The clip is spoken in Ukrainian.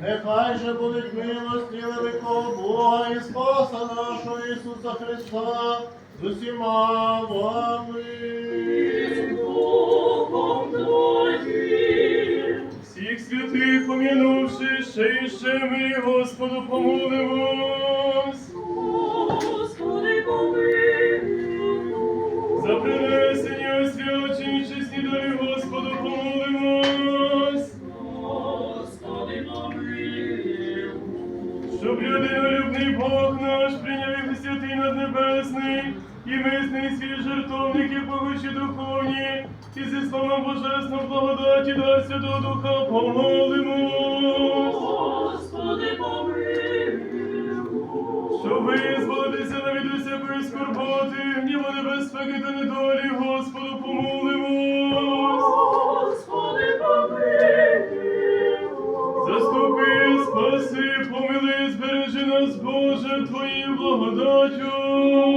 Нехай же будуть милості великого Бога і Спаса нашого Ісуса Христа з усіма вами. Всіх святих помінувши, ще і ще ми, Господу, помолимось. За принесені освячені чесні дари Щоб людинолюбний Бог наш прийняв їх святий наднебесний, і мисний свій жертовник, і погучі духовні, і зі славом божественним благодаті да Святого Духа помолимось. Щоб визволитися навіть усякої скорботи, гніву небезпеки та недолі, Господу спаси, помили, збережи нас, Боже, Твоєю благодаттю.